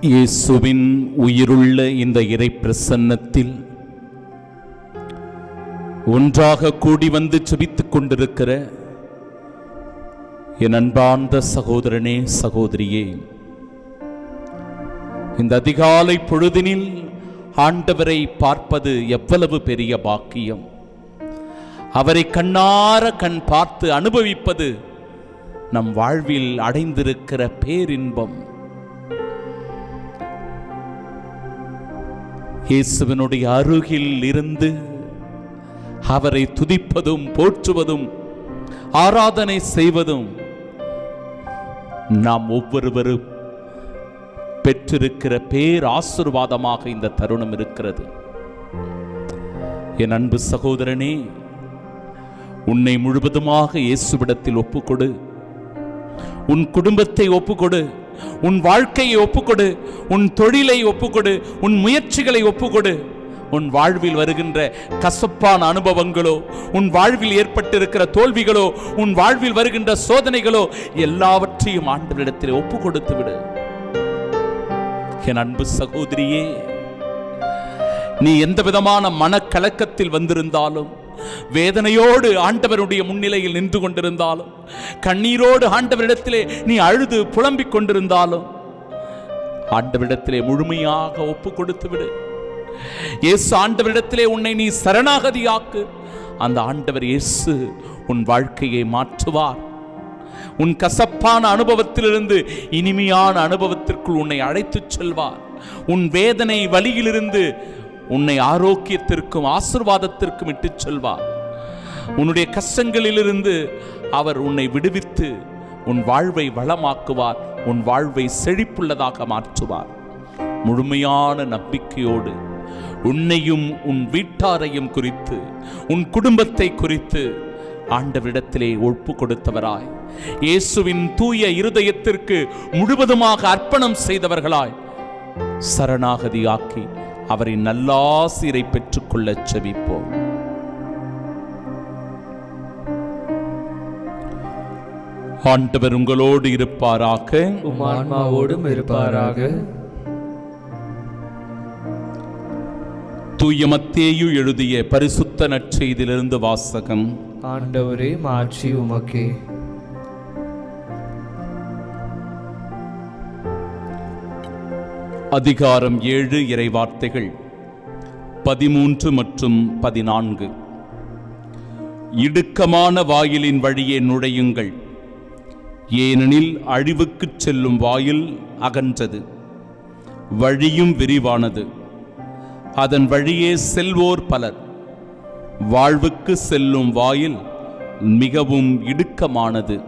இயேசுவின் உயிருள்ள இந்த இறை பிரசன்னத்தில் ஒன்றாக கூடி வந்து செபித்துக் கொண்டிருக்கிற என் அன்பார்ந்த சகோதரனே சகோதரியே இந்த அதிகாலை பொழுதினில் ஆண்டவரை பார்ப்பது எவ்வளவு பெரிய பாக்கியம். அவரை கண்ணார கண் பார்த்து அனுபவிப்பது நம் வாழ்வில் அடைந்திருக்கிற பேரின்பம். இயேசுவனுடைய அருகில் இருந்து அவரை துதிப்பதும் போற்றுவதும் ஆராதனை செய்வதும் நாம் ஒவ்வொருவரும் பெற்றிருக்கிற பேர் ஆசிர்வாதமாக இந்த தருணம் இருக்கிறது. என் அன்பு சகோதரனே உன்னை முழுவதுமாக இயேசுவிடத்தில் ஒப்புக்கொடு. உன் குடும்பத்தை ஒப்புக்கொடு. உன் வாழ்க்கையை ஒப்புக்கொடு உன் தொழிலை ஒப்புக்கொடு உன் முயற்சிகளை ஒப்புக்கொடு. உன் வாழ்வில் வருகின்ற கசப்பான அனுபவங்களோ உன் வாழ்வில் ஏற்பட்டிருக்கிற தோல்விகளோ உன் வாழ்வில் வருகின்ற சோதனைகளோ எல்லாவற்றையும் ஆண்டவரிடத்தில் ஒப்பு கொடுத்து விடு. என் அன்பு சகோதரியே நீ எந்த விதமான மனக்கலக்கத்தில் வந்திருந்தாலும் வேதனையோடு ஆண்டவருடைய முன்னிலையில் நின்று கொண்டிருந்தாலும் கண்ணீரோடு ஆண்டவரிடத்திலே நீ அழுது புலம்பிக் கொண்டிருந்தாலும் ஆண்டவரிடத்திலே முழுமையாக ஒப்பு கொடுத்து விடு இயேசு ஆண்டவரிடத்திலே உன்னை நீ சரணாகதியாக்கு. அந்த ஆண்டவர் இயேசு உன் வாழ்க்கையை மாற்றுவார். உன் கசப்பான அனுபவத்திலிருந்து இனிமையான அனுபவத்திற்குள் உன்னை அழைத்துச் செல்வார். உன் வேதனை வழியிலிருந்து உன்னை ஆரோக்கியத்திற்கும் ஆசிர்வாதத்திற்கும் இட்டுச் செல்வார். உன்னுடைய கஷ்டங்களிலிருந்து அவர் உன்னை விடுவித்து உன் வாழ்வை வளமாக்குவார் உன் வாழ்வை செழிப்புள்ளதாக மாற்றுவார். முழுமையான நம்பிக்கையோடு உன்னையும் உன் வீட்டாரையும் குறித்து உன் குடும்பத்தை குறித்து ஆண்டவரிடத்திலே ஒப்பு கொடுத்தவராய். இயேசுவின் தூய இருதயத்திற்கு முழுவதுமாக அர்ப்பணம் செய்தவர்களாய் சரணாகதியாக்கி அவரின் நல்லாசிரை பெற்றுக்கொள்ளச் செபிப்போம். ஆண்டவர் உங்களோடு இருப்பாராக. ஆன்மாவோடும் இருப்பாராக. தூய மத்தேயு எழுதிய பரிசுத்த நற்செய்தியிலிருந்து வாசகம். ஆண்டவரே மாட்சி உமக்கே. அதிகாரம் ஏழு இறைவார்த்தைகள். பதிமூன்று மற்றும் பதினான்கு. இடுக்கமான வாயிலின் வழியே நுழையுங்கள். ஏனெனில் அழிவுக்குச் செல்லும் வாயில் அகன்றது. வழியும் விரிவானது. அதன் வழியே செல்வோர் பலர். வாழ்வுக்கு செல்லும் வாயில் மிகவும் இடுக்கமானது.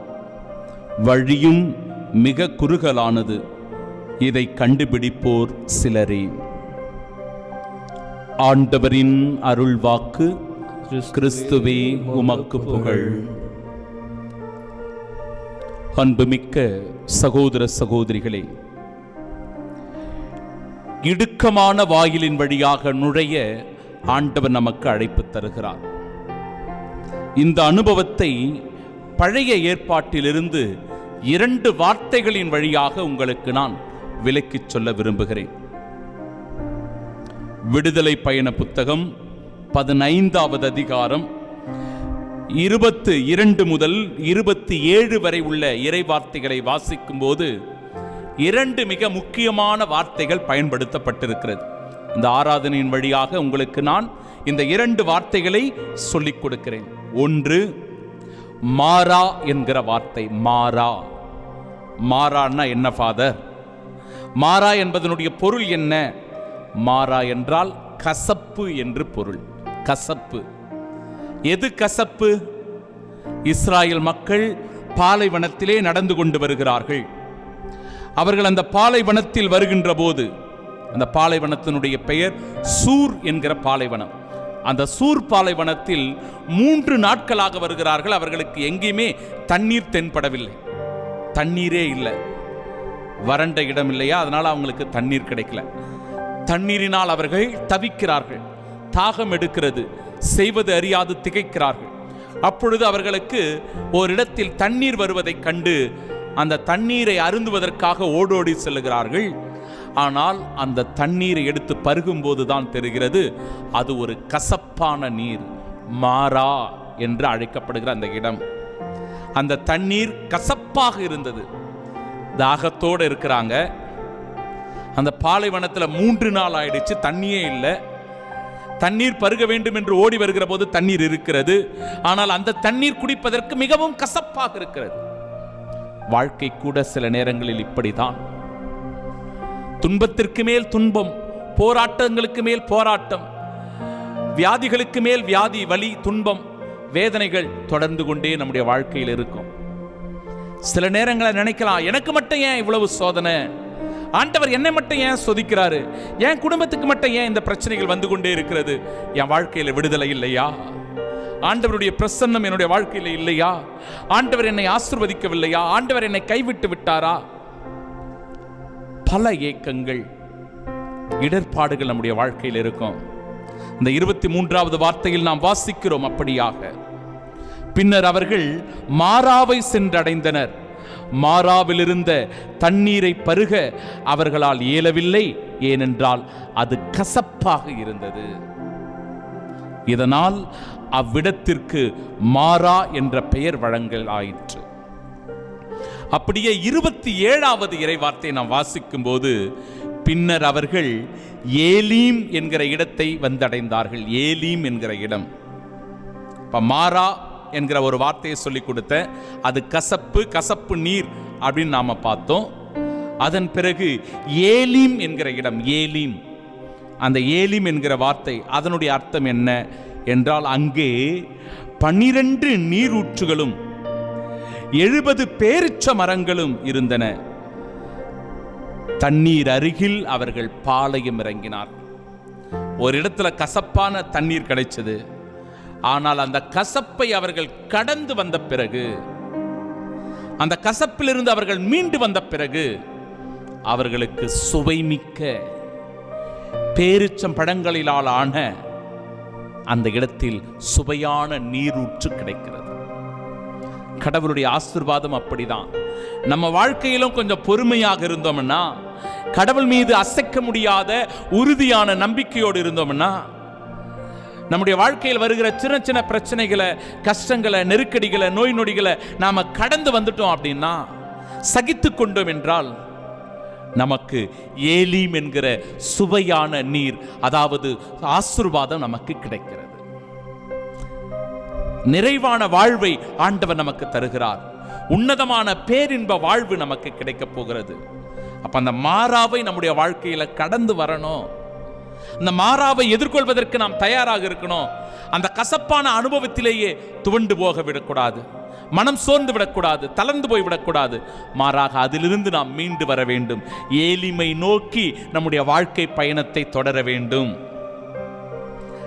வழியும் மிக குறுகலானது. இதை கண்டுபிடிப்போர் சிலரே. ஆண்டவரின் அருள்வாக்கு கிறிஸ்துவே உமக்கு புகழ். அன்புமிக்க சகோதர சகோதரிகளே இடுக்கமான வாயிலின் வழியாக நுழைய ஆண்டவர் நமக்கு அழைப்பு தருகிறார். இந்த அனுபவத்தை பழைய ஏற்பாட்டிலிருந்து இரண்டு வார்த்தைகளின் வழியாக உங்களுக்கு நான் விலக்கிச் சொல்ல விரும்புகிறேன். விடுதலை பயண புத்தகம் பதினைந்தாவது அதிகாரம் இருபத்து இரண்டு முதல் இருபத்தி ஏழு வரை உள்ள இறை வார்த்தைகளை வாசிக்கும் போது இரண்டு மிக முக்கியமான வார்த்தைகள் பயன்படுத்தப்பட்டிருக்கிறது. இந்த ஆராதனையின் வழியாக உங்களுக்கு நான் இந்த இரண்டு வார்த்தைகளை சொல்லிக் கொடுக்கிறேன். ஒன்று மாறா என்கிற வார்த்தை மாறா மாறான்னா என்ன ஃபாதர் மாறா என்பதனுடைய பொருள் என்ன? மாறா என்றால் கசப்பு என்று பொருள். கசப்பு. எது கசப்பு? இஸ்ராயல் மக்கள் பாலைவனத்திலே நடந்து கொண்டு வருகிறார்கள். அவர்கள் அந்த பாலைவனத்தில் வருகின்ற போது அந்த பாலைவனத்தினுடைய பெயர் சூர் என்கிற பாலைவனம். அந்த சூர் பாலைவனத்தில் மூன்று நாட்களாக வருகிறார்கள். அவர்களுக்கு எங்கேயுமே தண்ணீர் தென்படவில்லை. தண்ணீரே இல்லை. வறண்ட இடம் இல்லையா அதனால் அவங்களுக்கு தண்ணீர் கிடைக்கல. தண்ணீரினால் அவர்கள் தவிக்கிறார்கள். தாகம் எடுக்கிறது. செய்வது அறியாது திகைக்கிறார்கள். அப்பொழுது அவர்களுக்கு ஓரிடத்தில் தண்ணீர் வருவதைக் கண்டு அந்த தண்ணீரை அருந்துவதற்காக ஓடோடி செல்கிறார்கள் ஆனால் அந்த தண்ணீரை எடுத்து பருகும்போது தான் தெரிகிறது அது ஒரு கசப்பான நீர் மாறா என்று அழைக்கப்படுகிற அந்த இடம். அந்த தண்ணீர் கசப்பாக இருந்தது. தாகத்தோடு இருக்கிறாங்க. அந்த பாலைவனத்தில் மூன்று நாள் ஆயிடுச்சு தண்ணியே இல்லை. தண்ணீர் பருக வேண்டும் என்று ஓடி வருகிற போது தண்ணீர் இருக்கிறது. ஆனால் அந்த தண்ணீர் குடிப்பதற்கு மிகவும் கசப்பாக இருக்கிறது. வாழ்க்கை கூட சில நேரங்களில் இப்படிதான். துன்பத்திற்கு மேல் துன்பம் போராட்டங்களுக்கு மேல் போராட்டம் வியாதிகளுக்கு மேல் வியாதி வலி துன்பம் வேதனைகள் தொடர்ந்து கொண்டே நம்முடைய வாழ்க்கையில் இருக்கும். சில நேரங்களை நினைக்கலாம் எனக்கு மட்டும் ஏன் இவ்வளவு சோதனை? ஆண்டவர் என்னை மட்டும் ஏன் சொதிக்கிறாரு? என் குடும்பத்துக்கு மட்டும் ஏன் இந்த பிரச்சனைகள் வந்து கொண்டே இருக்கிறது? என் வாழ்க்கையில் விடுதலை இல்லையா? ஆண்டவருடைய பிரசன்னம் என்னுடைய வாழ்க்கையில் இல்லையா? ஆண்டவர் என்னை ஆசிர்வதிக்கவில்லையா? ஆண்டவர் என்னை கைவிட்டு விட்டாரா? பல ஏக்கங்கள் இடர்பாடுகள் நம்முடைய வாழ்க்கையில் இருக்கும். இந்த இருபத்தி மூன்றாவது வார்த்தையில் நாம் வாசிக்கிறோம் அப்படியாக பின்னர் அவர்கள் மாறாவை சென்றடைந்தனர். மாறாவிலிருந்த தண்ணீரை பருக அவர்களால் இயலவில்லை. ஏனென்றால் அது கசப்பாக இருந்தது. இதனால் அவ்விடத்திற்கு மாறா என்ற பெயர் வழங்கல் ஆயிற்று. அப்படியே இருபத்தி ஏழாவது இறைவார்த்தை நாம் வாசிக்கும் போது பின்னர் அவர்கள் ஏலீம் என்கிற இடத்தை வந்தடைந்தார்கள். ஏலீம் என்கிற இடம். இப்ப மாறா என்கிற ஒரு வார்த்தையை சொல்லி கொடுத்த அது கசப்பு கசப்பு நீர் அப்படின்னு நாம பார்த்தோம். அதன் பிறகு ஏலீம் என்கிற இடம் ஏலீம். அந்த ஏலீம் என்கிற வார்த்தை அதனுடைய அர்த்தம் என்ன என்றால் அங்கே பன்னிரண்டு நீரூற்றுகளும் எழுபது பேரிச்ச மரங்களும் இருந்தன. தண்ணீர் அருகில் அவர்கள் பாளையம் இறங்கினார் ஒரு இடத்துல கசப்பான தண்ணீர் கிடைச்சது. ஆனால் அந்த கசப்பை அவர்கள் கடந்து வந்த பிறகு அந்த கசப்பிலிருந்து அவர்கள் மீண்டு வந்த பிறகு அவர்களுக்கு சுவைமிக்க பேரிச்சம் பழங்களிலால் ஆன அந்த இடத்தில் சுவையான நீரூற்று கிடைக்கிறது. கடவுளுடைய ஆசிர்வாதம் அப்படிதான். நம்ம வாழ்க்கையிலும் கொஞ்சம் பொறுமையாக இருந்தோம்னா கடவுள் மீது அசைக்க முடியாத உறுதியான நம்பிக்கையோடு இருந்தோம்னா நம்முடைய வாழ்க்கையில் வருகிற சின்ன சின்ன பிரச்சனைகளை கஷ்டங்களை நெருக்கடிகளை நோய் நொடிகளை நாம் கடந்து வந்துட்டோம் அப்படின்னா சகித்து கொண்டோம் என்றால் நமக்கு ஏலீம் என்கிற சுவையான நீர் அதாவது ஆசிர்வாதம் நமக்கு கிடைக்கிறது. நிறைவான வாழ்வை ஆண்டவர் நமக்கு தருகிறார். உன்னதமான பேரின்ப வாழ்வு நமக்கு கிடைக்க போகிறது. அப்ப அந்த மாறாவை நம்முடைய வாழ்க்கையில கடந்து வரணும். இந்த மாறாவை எதிர்கொள்வதற்கு நாம் தயாராக இருக்கணும். அந்த கசப்பான அனுபவத்திலேயே துவண்டு போக விடக்கூடாது. மனம் சோர்ந்து விடக்கூடாது. தளர்ந்து போய் விடக்கூடாது. மாறாக அதிலிருந்து நாம் மீண்டு வர வேண்டும். ஏலிமை நோக்கி நம்முடைய வாழ்க்கை பயணத்தை தொடர வேண்டும்.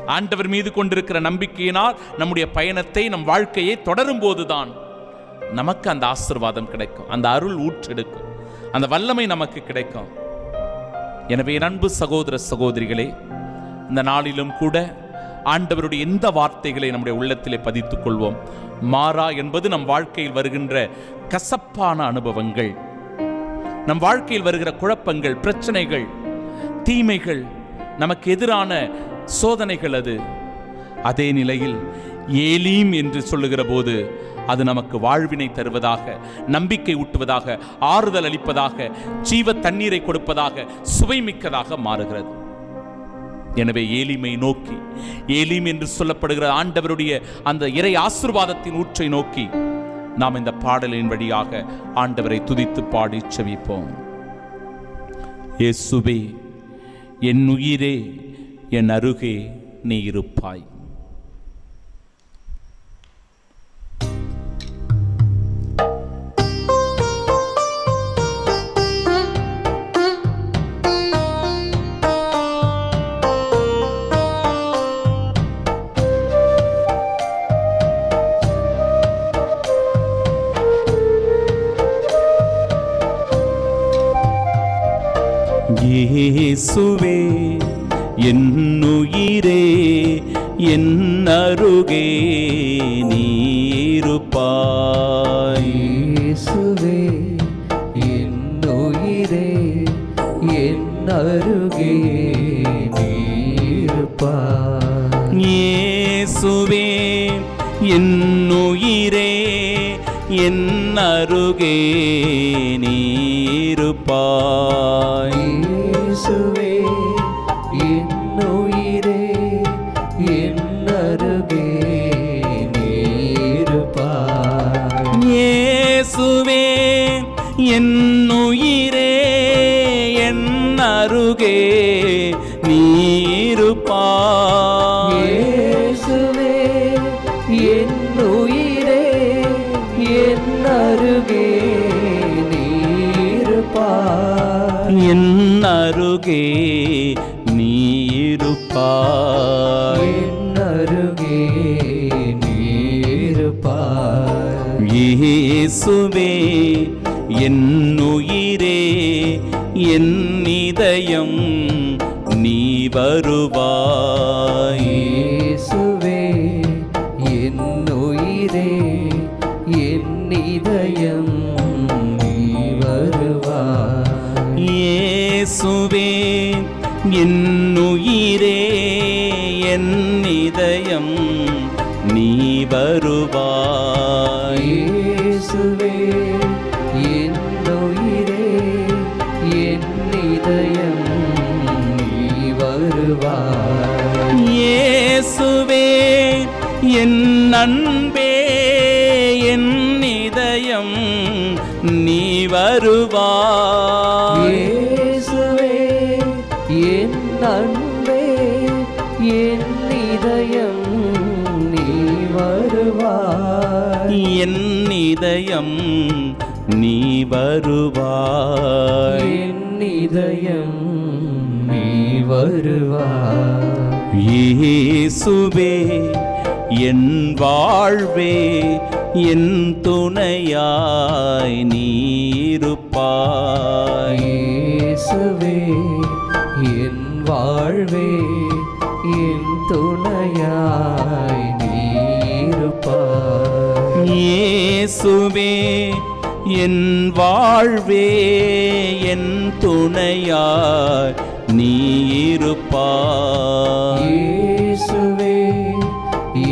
ஆண்டவர் மீது கொண்டிருக்கிற நம்பிக்கையினால் நம்முடைய பயணத்தை நம் வாழ்க்கையை தொடரும் போதுதான் நமக்கு அந்த ஆசீர்வாதம் கிடைக்கும். அந்த அருள் ஊற்றெடுக்கும். அந்த வல்லமை நமக்கு கிடைக்கும். எனவே அன்பு சகோதர சகோதரிகளே இந்த நாளிலும் கூட ஆண்டவருடைய எந்த வார்த்தைகளை நம்முடைய உள்ளத்திலே பதித்துக் கொள்வோம் மாறா என்பது நம் வாழ்க்கையில் வருகின்ற கசப்பான அனுபவங்கள். நம் வாழ்க்கையில் வருகிற குழப்பங்கள் பிரச்சனைகள் தீமைகள் நமக்கு எதிரான சோதனைகள் அது. அதே நிலையில் ஏலீம் என்று சொல்லுகிற போது அது நமக்கு வாழ்வினை தருவதாக நம்பிக்கை ஊட்டுவதாக ஆறுதல் அளிப்பதாக ஜீவ தண்ணீரை கொடுப்பதாக சுவைமிக்கதாக மாறுகிறது. எனவே ஏலிமை நோக்கி ஏலிம் என்று சொல்லப்படுகிற ஆண்டவருடைய அந்த இறை ஆசிர்வாதத்தின் ஊற்றை நோக்கி நாம் இந்த பாடலின் வழியாக ஆண்டவரை துதித்து பாடி செவிப்போம் இயேசுவே என் உயிரே என் அருகே நீ இருப்பாய். இயேசுவே என் உயிரே என் அருகே நீருப்பாய் இயேசுவே என் உயிரே என் அருகே நீருப்பாய் இயேசுவே என் உயிரே என் அருகே நீருப்பாய் என் உயிரே என் அருகே நீருப்பாய் இயேசுவே என் அருகே நீருப்பாய் என் அருகே நீருப்பாய் என் அருகே நீருப்பாய் இயேசுவே என் உயிரே என் இதயம் நீ வருவாய். இயேசுவே என் இதயம் நீ வருவாய். இயேசுவே என் இதயம் நீ வருவாய். நீ வருவாய் இயேசுவே என் அன்பே என் இதயம் நீ வருவாய். என் இதயம் நீ வருவாய். என் இதயம் நீ வருவாய். இயேசுவே என் வாழ்வே என் துணையாய் நீருப்பாய். இயேசுவே என் வாழ்வே என் துணையாய் நீருப்பாய். இயேசுவே என் வாழ்வே என் துணையாய் நீருப்பாய். இயேசுவே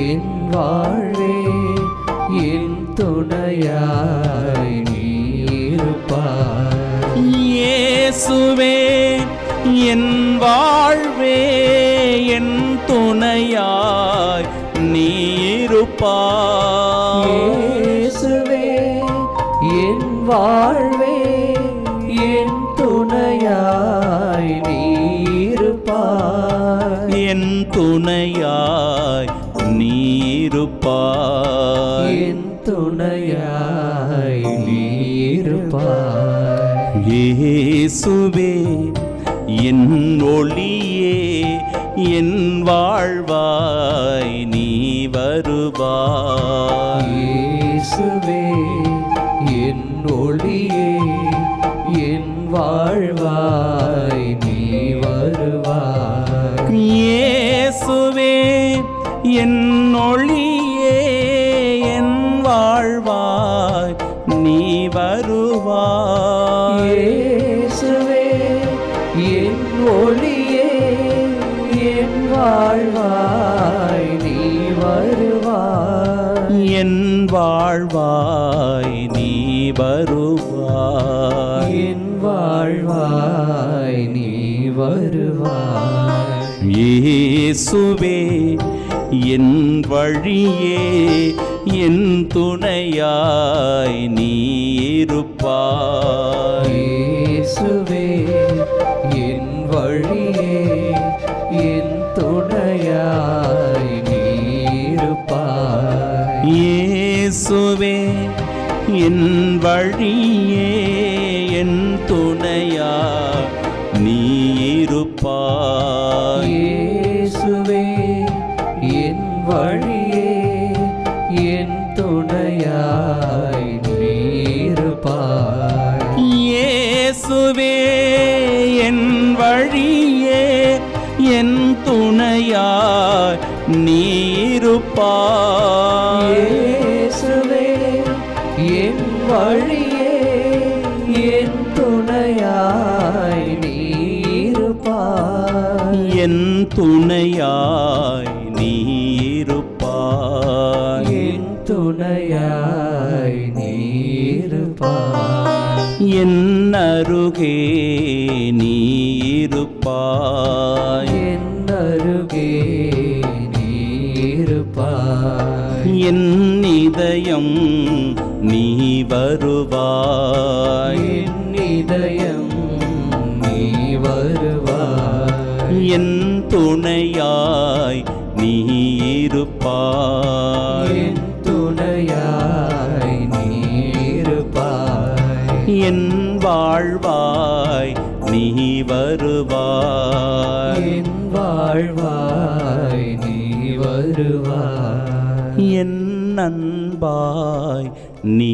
என் வாழ்வே என் வாழ்வே என் துணையாய் நீருப்பாய் இயேசுவே என் வாழ்வே என் துணையாய் நீருப்பாய் என் துணையாய் நீருப்பாய் என் துணையாய் நீருப்பாய் என் ஒளியே என் வாழ்வாய் நீ வருவாய். இயேசுவே என் ஒளியே என் வாழ்வாய் நீ வருவாய். இயேசுவே என் இயேசுவே என் வழியே என் துணையாய் நீ இருப்பாய். இயேசுவே என் வழியே என் துணையாய் நீ இருப்பாய். இயேசுவே என் வழியே இருப்பாய் இயேசுவே என் வழியே என் துணையாய் நீ இருப்பாய் என் துணையாய் நீ இருப்பாய் என் துணையாய் நீ இருப்பாய் என் அருகே என் இதயம் நீ வருவாய். என் இதயம் நீ வருவாய். என் துணையாய் நீ இருப்பாய். துணையாய் நீ இருப்பாய். என் வாழ்வாய் நீ வருவாய். என் வாழ்வாய் நீ வருவாய். என் அன்பாய் நீ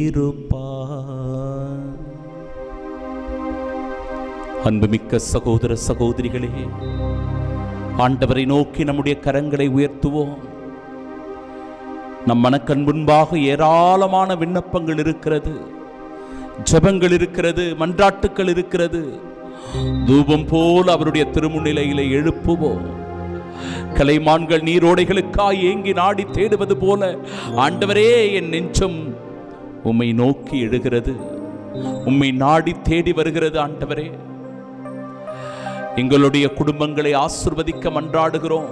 இருப்பாய் அன்புமிக்க சகோதர சகோதரிகளே ஆண்டவரை நோக்கி நம்முடைய கரங்களை உயர்த்துவோம். நம் மனக்கண் முன்பாக ஏராளமான விண்ணப்பங்கள் இருக்கிறது. ஜெபங்கள் இருக்கிறது மன்றாட்டுக்கள் இருக்கிறது. தூபம் போல் அவருடைய திருமுன்னிலையிலே எழுப்புவோம். கலைமான்கள் நீரோடைகளுக்காய் ஏங்கி நாடி தேடுவது போல ஆண்டவரே என் நெஞ்சம் உம்மை நோக்கி எழுகிறது. உம்மை நாடி தேடி வருகிறது ஆண்டவரே. எங்களுடைய குடும்பங்களை ஆசிர்வதிக்க மன்றாடுகிறோம்.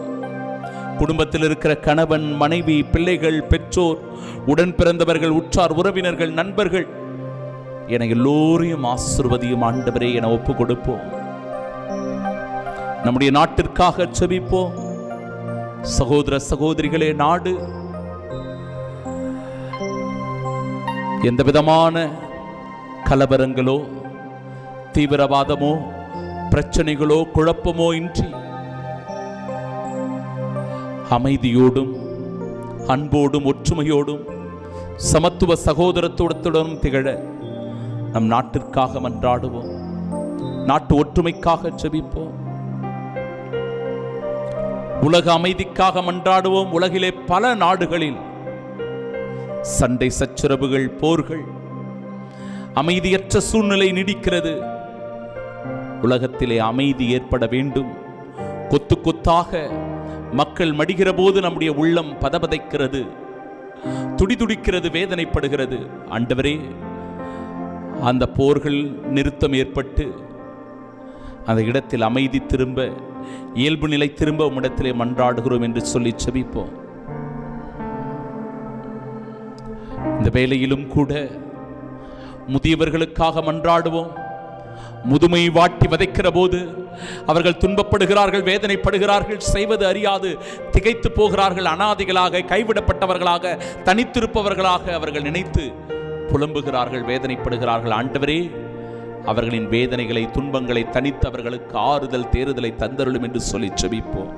குடும்பத்தில் இருக்கிற கணவன் மனைவி பிள்ளைகள் பெற்றோர் உடன் பிறந்தவர்கள் உற்றார் உறவினர்கள் நண்பர்கள் என எல்லோரையும் ஆசிர்வதியும் ஆண்டவரே என ஒப்பு கொடுப்போம் நம்முடைய நாட்டிற்காக செபிப்போம் சகோதர சகோதரிகளே நாடு. எந்த விதமான கலவரங்களோ தீவிரவாதமோ பிரச்சனைகளோ குழப்பமோ இன்றி அமைதியோடும் அன்போடும் ஒற்றுமையோடும் சமத்துவ சகோதரத்துவத்துடனும் திகழ நம் நாட்டிற்காக மன்றாடுவோம். நாட்டு ஒற்றுமைக்காக ஜெபிப்போம். உலக அமைதிக்காக மன்றாடுவோம் உலகிலே பல நாடுகளில். சண்டை சச்சரவுகள் போர்கள் அமைதியற்ற சூழ்நிலை நீடிக்கிறது. உலகத்திலே அமைதி ஏற்பட வேண்டும். கொத்து கொத்தாக மக்கள் மடிகிற போது நம்முடைய உள்ளம் பதபதைக்கிறது. துடிதுடிக்கிறது வேதனைப்படுகிறது. ஆண்டவரே அந்த போர்கள் நிறுத்தம் ஏற்பட்டு அந்த இடத்தில் அமைதி திரும்ப இயல்பு நிலை திரும்ப உம்மிடத்திலே மன்றாடுகிறோம் என்று சொல்லி செபிப்போம். இந்த வேலையிலும் கூட முதியவர்களுக்காக மன்றாடுவோம். முதுமை வாட்டி வதைக்கிற போது அவர்கள் துன்பப்படுகிறார்கள் வேதனைப்படுகிறார்கள் செய்வது அறியாது திகைத்து போகிறார்கள் அனாதிகளாக கைவிடப்பட்டவர்களாக தனித்திருப்பவர்களாக அவர்கள் நினைத்து புலம்புகிறார்கள் வேதனைப்படுகிறார்கள். ஆண்டவரே அவர்களின் வேதனைகளை துன்பங்களை தனித்து அவர்களுக்கு ஆறுதல் தேறுதலை தந்தருளும் என்று சொல்லி செபிப்போம்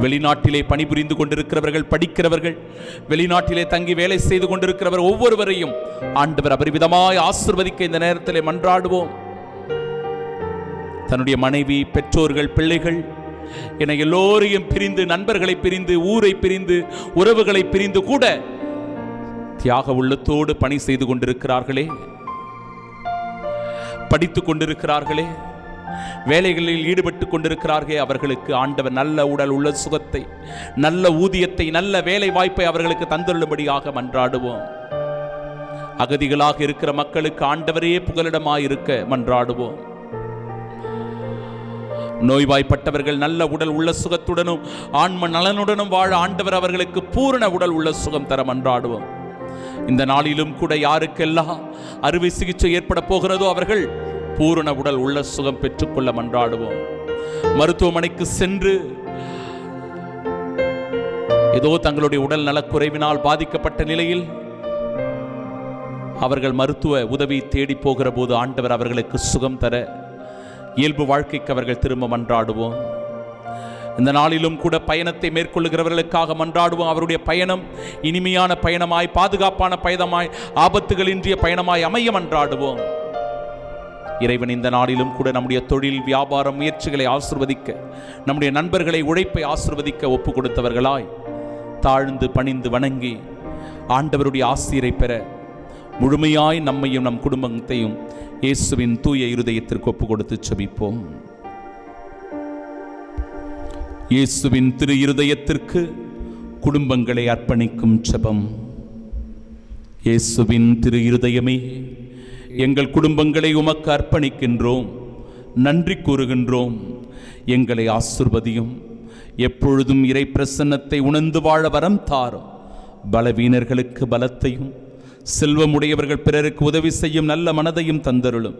வெளிநாட்டிலே பணிபுரிந்து கொண்டிருக்கிறவர்கள் படிக்கிறவர்கள் வெளிநாட்டிலே தங்கி வேலை செய்து கொண்டிருக்கிறவர் ஒவ்வொருவரையும் ஆண்டவர் அபரிவிதமாய் ஆசிர்வதிக்க இந்த நேரத்திலே மன்றாடுவோம். தன்னுடைய மனைவி பெற்றோர்கள் பிள்ளைகள் என எல்லோரையும் பிரிந்து நண்பர்களை பிரிந்து ஊரை பிரிந்து உறவுகளை பிரிந்து கூட தியாக உள்ளத்தோடு பணி செய்து கொண்டிருக்கிறார்களே. படித்துக் கொண்டிருக்கிறார்களே. வேலைகளில் ஈடுபட்டு கொண்டிருக்கிறார்களே அவர்களுக்கு ஆண்டவர் நல்ல உடல் உள்ள சுகத்தை நல்ல ஊதியத்தை நல்ல வேலை வாய்ப்பை அவர்களுக்கு தந்துள்ளபடியாக மன்றாடுவோம். அகதிகளாக இருக்கிற மக்களுக்கு ஆண்டவரே புகலிடமாயிருக்க மன்றாடுவோம். நோய்வாய்ப்பட்டவர்கள் நல்ல உடல் உள்ள சுகத்துடனும் ஆன்ம நலனுடனும் வாழ ஆண்டவர் அவர்களுக்கு பூரண உடல் உள்ள சுகம் தர மன்றாடுவோம். இந்த நாளிலும் கூட யாருக்கெல்லாம் அறுவை சிகிச்சை ஏற்பட போகிறதோ அவர்கள் பூரண உடல் உள்ள சுகம் பெற்றுக்கொள்ள மன்றாடுவோம். மருத்துவமனைக்கு சென்று ஏதோ தங்களுடைய உடல் நலக்குறைவினால் பாதிக்கப்பட்ட நிலையில் அவர்கள் மருத்துவ உதவி தேடி போகிற போது ஆண்டவர் அவர்களுக்கு சுகம் தர இயல்பு வாழ்க்கைக்கு அவர்கள் திரும்ப மன்றாடுவோம். இந்த நாளிலும் கூட பயணத்தை மேற்கொள்ளுகிறவர்களுக்காக மன்றாடுவோம். அவருடைய பயணம் இனிமையான பயணமாய் பாதுகாப்பான பயணமாய் ஆபத்துகளின்றிய பயணமாய் அமைய மன்றாடுவோம். இறைவன் இந்த நாளிலும் கூட நம்முடைய தொழில் வியாபாரம் முயற்சிகளை ஆசிர்வதிக்க நம்முடைய நண்பர்களை உழைப்பை ஆசிர்வதிக்க ஒப்பு கொடுத்தவர்களாய் தாழ்ந்து பணிந்து வணங்கி ஆண்டவருடைய ஆசிரியரை பெற முழுமையாய் நம்மையும் நம் குடும்பத்தையும் இயேசுவின் தூய இருதயத்திற்கு ஒப்பு கொடுத்து செபிப்போம். இயேசுவின் திரு இருதயத்திற்கு குடும்பங்களை அர்ப்பணிக்கும் செபம் இயேசுவின் திரு இருதயமே எங்கள் குடும்பங்களை உமக்கு அர்ப்பணிக்கின்றோம் நன்றி கூறுகின்றோம். எங்களை ஆசிர்வதியும் எப்பொழுதும் இறை பிரசன்னத்தை உணர்ந்து வாழ வரம் தாரும். பலவீனர்களுக்கு பலத்தையும் செல்வமுடையவர்கள் பிறருக்கு உதவி செய்யும் நல்ல மனதையும் தந்தருளும்.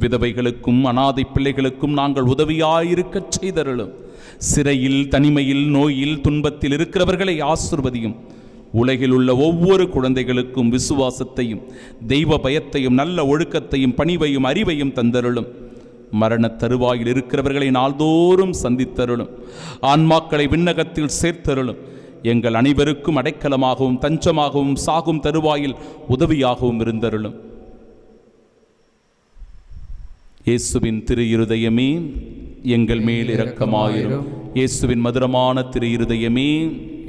விதவைகளுக்கும் அனாதை பிள்ளைகளுக்கும் நாங்கள் உதவியாயிருக்கச் செய்தருளும். சிறையில் தனிமையில் நோயில் துன்பத்தில் இருக்கிறவர்களை ஆசிர்வதியும். உலகில் உள்ள ஒவ்வொரு குழந்தைகளுக்கும் விசுவாசத்தையும் தெய்வ பயத்தையும் நல்ல ஒழுக்கத்தையும் பணிவையும் அறிவையும் தந்தருளும். மரணத் தருவாயில் இருக்கிறவர்களை நாள்தோறும் சந்தித்தருளும். ஆன்மாக்களை விண்ணகத்தில் சேர்த்தருளும். எங்கள் அனைவருக்கும் அடைக்கலமாகவும் தஞ்சமாகவும் சாகும் தருவாயில் உதவியாகவும் இருந்தருளும். இயேசுவின் திரு இருதயமே எங்கள் மேல் இரக்கமாயிரும். இயேசுவின் மதுரமான திரு இருதயமே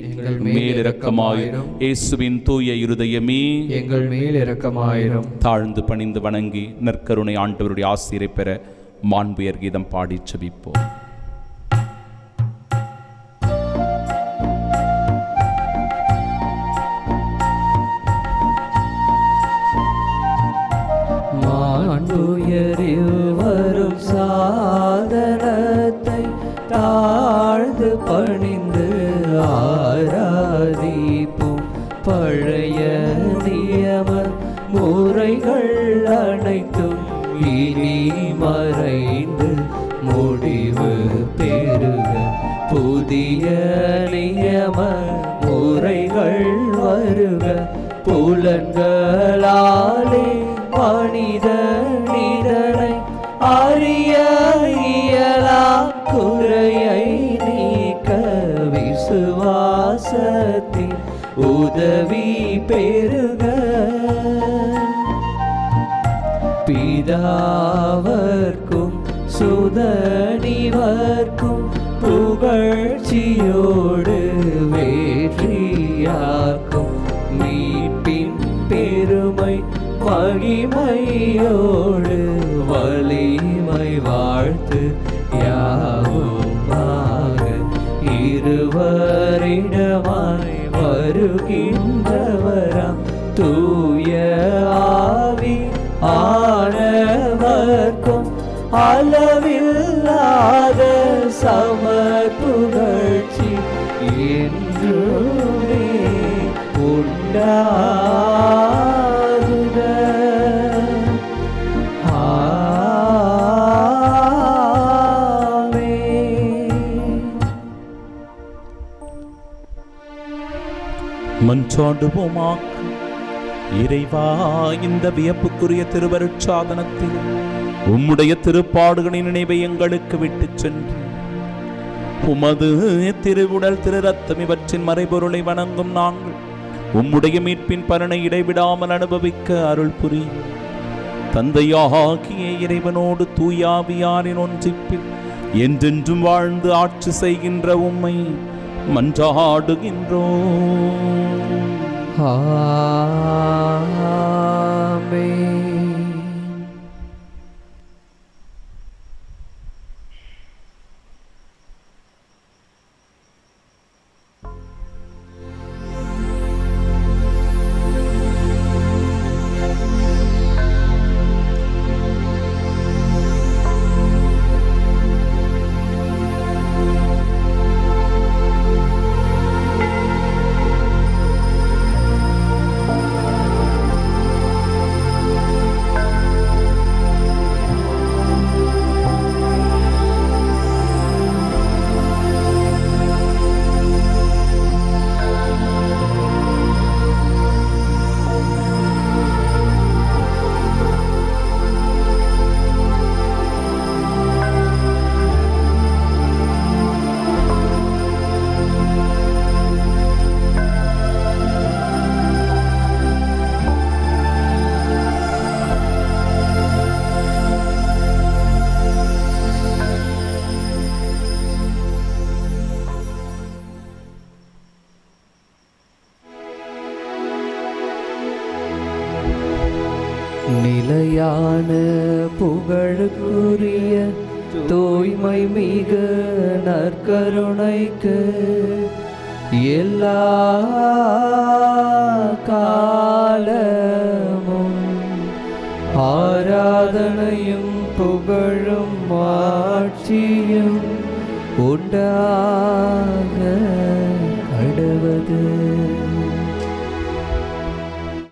எங்கள் மேல் இரக்கமாயிரும். இயேசுவின் தூய இருதயமே எங்கள் மேல் இரக்கமாயிரும். தாழ்ந்து பணிந்து வணங்கி நற்கருணை ஆண்டவருடைய ஆசிரியரை பெற மாண்புயர் கீதம் பாடிச் செபிப்போம். நிதனை அறிய இயலா குறையை நீக்க விசுவாசத்தில் உதவி பெறுக. பிதா சமர் புகழ்ச்சி என்றுமே உண்டாகுக ஆமென். இறைவா இந்த வியப்புக்குரிய திருவருட்சாதனத்தில் உம்முடைய திருப்பாடுகளின் நினைவை எங்களுக்கு விட்டுச் சென்று உமது திருவுடல் திரு ரத்தம் இவற்றின் மறைபொருளை வணங்கும் நாங்கள். உம்முடைய மீட்பின் பலனை இடைவிடாமல் அனுபவிக்க அருள் புரி தந்தையாகிய இறைவனோடு தூயாவியாரின் ஒன்றிப்பில் என்றென்றும் வாழ்ந்து ஆட்சி செய்கின்ற உம்மை மன்றாடுகின்றோம் ஆமென்.